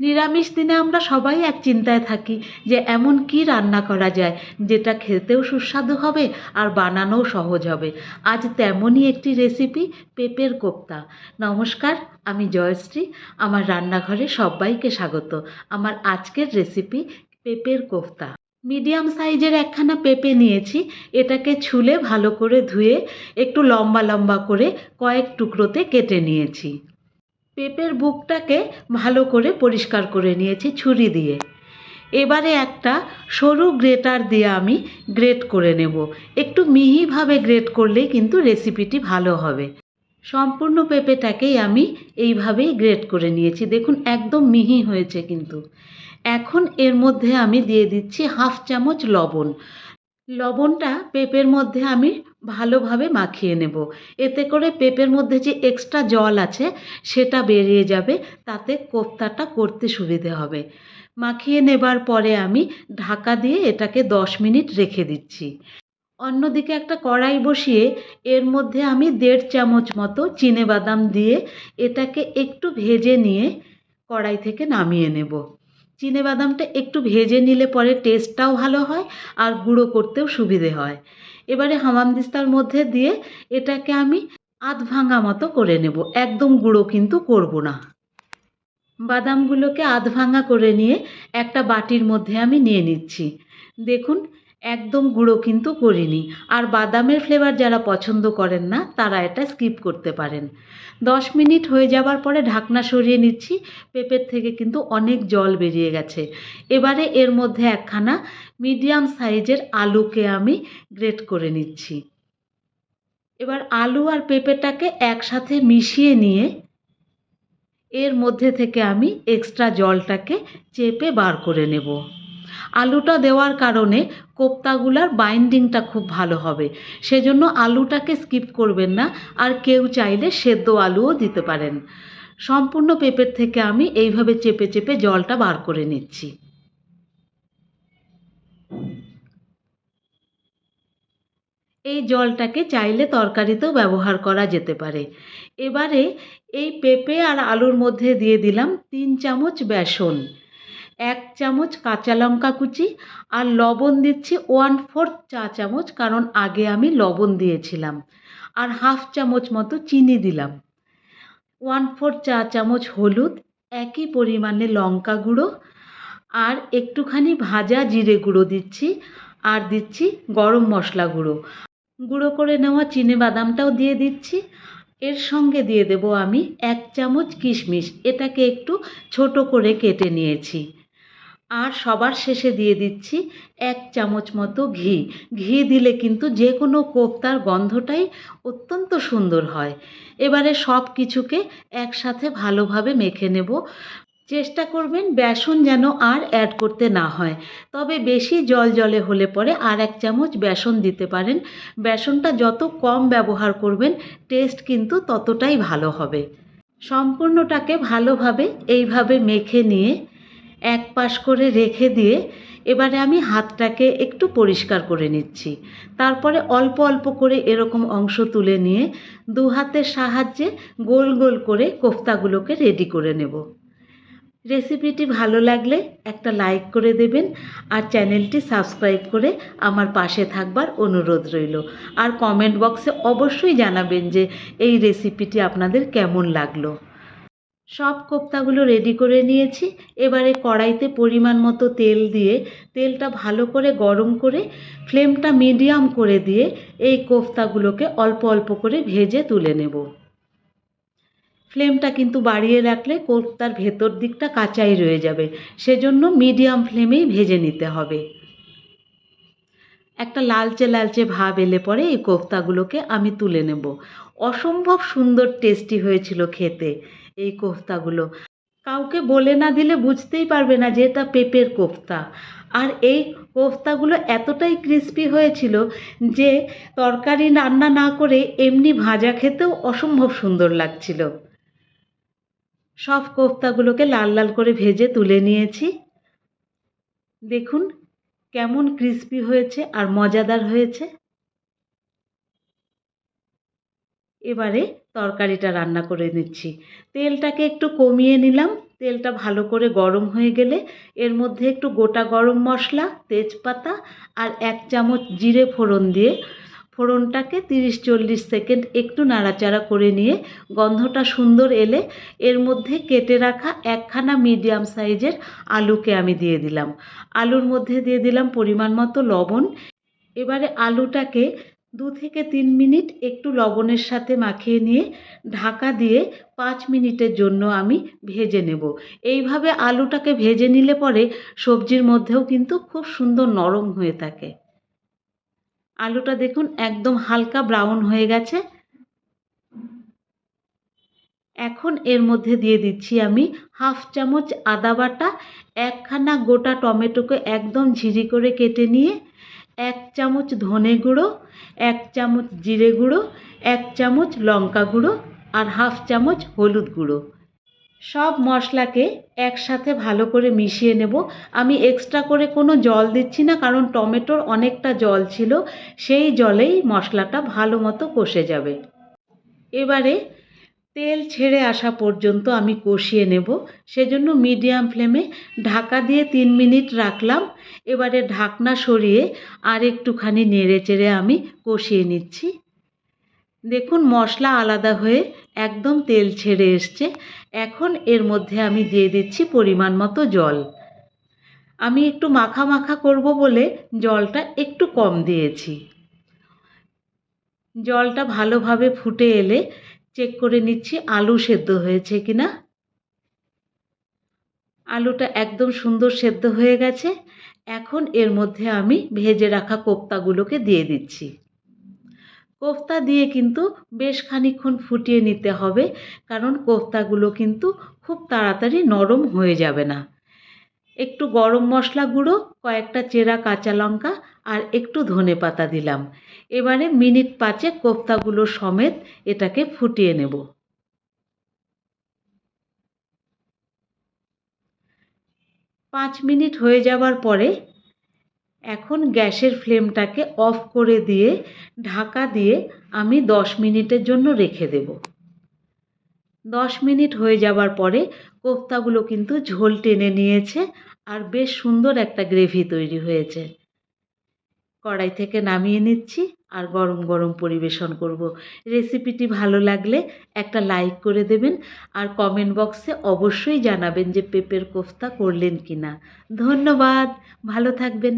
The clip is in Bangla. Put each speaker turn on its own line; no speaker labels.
নিরামিষ দিনে আমরা সবাই এক চিন্তায় থাকি যে এমন কী রান্না করা যায়, যেটা খেতেও সুস্বাদু হবে আর বানানোও সহজ হবে। আজ তেমনই একটি রেসিপি পেঁপের কোপ্তা। নমস্কার, আমি জয়শ্রী। আমার রান্নাঘরে সবাইকে স্বাগত। আমার আজকের রেসিপি পেঁপের কোফতা মিডিয়াম সাইজের একখানা পেঁপে নিয়েছি। এটাকে ছুলে ভালো করে ধুয়ে একটু লম্বা লম্বা করে কয়েক টুকরোতে কেটে নিয়েছি। পেঁপের বুকটাকে ভালো করে পরিষ্কার করে নিয়েছি ছুরি দিয়ে। এবারে একটা সরু গ্রেটার দিয়ে আমি গ্রেট করে নেব। একটু মিহিভাবে গ্রেট করলেই কিন্তু রেসিপিটি ভালো হবে। সম্পূর্ণ পেঁপেটাকেই আমি এইভাবেই গ্রেট করে নিয়েছি। দেখুন, একদম মিহি হয়েছে কিন্তু। এখন এর মধ্যে আমি দিয়ে দিচ্ছি হাফ চামচ লবণ। লবণটা পেঁপের মধ্যে আমি ভালোভাবে মাখিয়ে নেব। এতে করে পেঁপের মধ্যে যে এক্সট্রা জল আছে, সেটা বেরিয়ে যাবে। তাতে কোফতাটা করতে সুবিধে হবে। মাখিয়ে নেবার পরে আমি ঢাকা দিয়ে এটাকে দশ মিনিট রেখে দিচ্ছি। অন্যদিকে একটা কড়াই বসিয়ে এর মধ্যে আমি দেড় চামচ মতো চিনে বাদাম দিয়ে এটাকে একটু ভেজে নিয়ে কড়াই থেকে নামিয়ে নেব। বাদামটা একটু ভেজে নিলে পরে টেস্টটাও ভালো হয় আর গুঁড়ো করতেও সুবিধে হয়। এবারে হামানদিস্তার মধ্যে দিয়ে এটাকে আমি আধ ভাঙা মতো করে নেব। একদম গুঁড়ো কিন্তু করব না। বাদামগুলোকে আধ ভাঙা করে নিয়ে একটা বাটির মধ্যে আমি নিয়ে নিচ্ছি। দেখুন একদম গুঁড়ো কিন্তু করিনি। আর বাদামের ফ্লেভার যারা পছন্দ করেন না, তারা এটা স্কিপ করতে পারেন। দশ মিনিট হয়ে যাবার পরে ঢাকনা সরিয়ে নিচ্ছি। পেঁপের থেকে কিন্তু অনেক জল বেরিয়ে গেছে। এবারে এর মধ্যে একখানা মিডিয়াম সাইজের আলুকে আমি গ্রেট করে নিচ্ছি। এবার আলু আর পেঁপেটাকে একসাথে মিশিয়ে নিয়ে এর মধ্যে থেকে আমি এক্সট্রা জলটাকে চেপে বার করে নেব। আলুটা দেওয়ার কারণে কোপ্তাগুলার বাইন্ডিংটা খুব ভালো হবে। সেজন্য আলুটাকে স্কিপ করবেন না, আর কেউ চাইলে সেদ্ধ আলুও দিতে পারেন। সম্পূর্ণ পেঁপের থেকে আমি এইভাবে চেপে চেপে জলটা বার করে নিচ্ছি। এই জলটাকে চাইলে তরকারিতেও ব্যবহার করা যেতে পারে। এবারে এই পেঁপে আর আলুর মধ্যে দিয়ে দিলাম তিন চামচ বেসন। এক চামচ কাঁচা লঙ্কা কুচি আর লবণ দিচ্ছি ওয়ান ফোর্থ চা চামচ, কারণ আগে আমি লবণ দিয়েছিলাম। আর হাফ চামচ মতো চিনি দিলাম। ওয়ান ফোর্থ চা চামচ হলুদ, একই পরিমাণে লঙ্কা গুঁড়ো আর একটুখানি ভাজা জিরে গুঁড়ো দিচ্ছি আর দিচ্ছি গরম মশলা গুঁড়ো। গুঁড়ো করে নেওয়া চিনে বাদামটাও দিয়ে দিচ্ছি। এর সঙ্গে দিয়ে দেব আমি এক চামচ কিশমিশ। এটাকে একটু ছোট করে কেটে নিয়েছি। আর সবার শেষে দিয়ে দিচ্ছি এক চামচ মতো ঘি। ঘি দিলে কিন্তু যে কোনো কোপ্তার গন্ধটাই অত্যন্ত সুন্দর হয়। এবারে সব কিছুকে একসাথে ভালোভাবে মেখে নেব। চেষ্টা করবেন বেসন যেন আর অ্যাড করতে না হয়। তবে বেশি জল জলে হলে পরে আর এক চামচ বেসন দিতে পারেন। বেসনটা যত কম ব্যবহার করবেন টেস্ট কিন্তু ততটাই ভালো হবে। সম্পূর্ণটাকে ভালোভাবে এইভাবে মেখে নিয়ে এক পাশ করে রেখে দিয়ে এবারে আমি হাতটাকে একটু পরিষ্কার করে নিচ্ছি। তারপরে অল্প অল্প করে এরকম অংশ তুলে নিয়ে দু হাতের সাহায্যে গোল গোল করে কোফতাগুলোকে রেডি করে নেব। রেসিপিটি ভালো লাগলে একটা লাইক করে দেবেন আর চ্যানেলটি সাবস্ক্রাইব করে আমার পাশে থাকবার অনুরোধ রইল। আর কমেন্ট বক্সে অবশ্যই জানাবেন যে এই রেসিপিটি আপনাদের কেমন লাগল। সব কোপ্তাগুলো রেডি করে নিয়েছি। এবারে কড়াইতে পরিমাণ মতো তেল দিয়ে, তেলটা ভালো করে গরম করে ফ্লেমটা মিডিয়াম করে দিয়ে এই কোফতাগুলোকে অল্প অল্প করে ভেজে তুলে নেব। ফ্লেমটা কিন্তু বাড়িয়ে রাখলে কোফতার ভেতর দিকটা কাঁচাই রয়ে যাবে। সেজন্য মিডিয়াম ফ্লেমেই ভেজে নিতে হবে। একটা লালচে লালচে ভাব এলে পরে এই কোফতাগুলোকে আমি তুলে নেব। অসম্ভব সুন্দর টেস্টি হয়েছিল খেতে। এই কোফতাগুলো। কাউকে বলে না দিলে বুঝতেই পারবে না যে এটা পেঁপের কোফতা। আর এই কোফতাগুলো এতটাই ক্রিস্পি হয়েছিল যে তরকারি রান্না না করে এমনি ভাজা খেতেও অসম্ভব সুন্দর লাগছিল। সব কোফতাগুলোকে লাল লাল করে ভেজে তুলে নিয়েছি। দেখুন কেমন ক্রিস্পি হয়েছে আর মজাদার হয়েছে। এবারে তরকারিটা রান্না করে নিচ্ছি। তেলটাকে একটু কমিয়ে নিলাম। তেলটা ভালো করে গরম হয়ে গেলে এর মধ্যে একটু গোটা গরম মশলা, তেজপাতা আর এক চামচ জিরে ফোড়ন দিয়ে ফোড়নটাকে তিরিশ চল্লিশ সেকেন্ড একটু নাড়াচাড়া করে নিয়ে গন্ধটা সুন্দর এলে এর মধ্যে কেটে রাখা একখানা মিডিয়াম সাইজের আলুকে আমি দিয়ে দিলাম। আলুর মধ্যে দিয়ে দিলাম পরিমাণ মতো লবণ। এবারে আলুটাকে দু থেকে তিন মিনিট একটু লবণের সাথে মাখিয়ে নিয়ে ঢাকা দিয়ে পাঁচ মিনিটের জন্য আমি ভেজে নেব। এইভাবে আলুটাকে ভেজে নিলে পরে সবজির মধ্যেও কিন্তু খুব সুন্দর নরম হয়ে থাকে। আলুটা দেখুন একদম হালকা ব্রাউন হয়ে গেছে। এখন এর মধ্যে দিয়ে দিচ্ছি আমি হাফ চামচ আদা বাটা, একখানা গোটা টমেটোকে একদম ঝিরি করে কেটে নিয়ে এক চামচ ধনে গুঁড়ো, এক চামচ জিরে গুঁড়ো, এক চামচ লঙ্কা গুঁড়ো আর হাফ চামচ হলুদ গুঁড়ো। সব মশলাকে একসাথে ভালো করে মিশিয়ে নেব। আমি এক্সট্রা করে কোনো জল দিচ্ছি না কারণ টমেটোর অনেকটা জল ছিল, সেই জলেই মশলাটা ভালো মতো কষে যাবে। এবারে তেল ছেড়ে আসা পর্যন্ত আমি কষিয়ে নেব। সেজন্য মিডিয়াম ফ্লেমে ঢাকা দিয়ে তিন মিনিট রাখলাম। এবারে ঢাকনা সরিয়ে আর একটুখানি নেড়ে চেড়ে আমি কষিয়ে নিচ্ছি। দেখুন, মশলা আলাদা হয়ে একদম তেল ছেড়ে এসছে। এখন এর মধ্যে আমি দিয়ে দিচ্ছি পরিমাণ মতো জল। আমি একটু মাখা মাখা করব বলে জলটা একটু কম দিয়েছি। জলটা ভালোভাবে ফুটে এলে চেক করে নিচ্ছি, আলু সেদ্ধ হয়েছে কি না আলুটা একদম সুন্দর সেদ্ধ হয়ে গেছে। এখন এর মধ্যে আমি ভেজে রাখা কোপ্তাগুলোকে দিয়ে দিচ্ছি। কোফতা দিয়ে কিন্তু বেশ খানিক্ষণ ফুটিয়ে নিতে হবে, কারণ কোফতাগুলো কিন্তু খুব তাড়াতাড়ি নরম হয়ে যাবে না। একটু গরম মশলা গুঁড়ো, কয়েকটা চেরা কাঁচা লঙ্কা আর একটু ধনে পাতা দিলাম। এবারে মিনিট পাঁচে কোফতাগুলো সমেত এটাকে ফুটিয়ে নেব। পাঁচ মিনিট হয়ে যাওয়ার পরে এখন গ্যাসের ফ্লেমটাকে অফ করে দিয়ে ঢাকা দিয়ে আমি দশ মিনিটের জন্য রেখে দেব। দশ মিনিট হয়ে যাবার পরে কোফতাগুলো কিন্তু ঝোল টেনে নিয়েছে আর বেশ সুন্দর একটা গ্রেভি তৈরি হয়েছে। কড়াই থেকে নামিয়ে নিচ্ছি আর গরম গরম পরিবেশন করব। রেসিপিটি ভালো লাগলে একটা লাইক করে দেবেন আর কমেন্ট বক্সে অবশ্যই জানাবেন যে পেঁপের কোফতা করলেন কি না ধন্যবাদ, ভালো থাকবেন।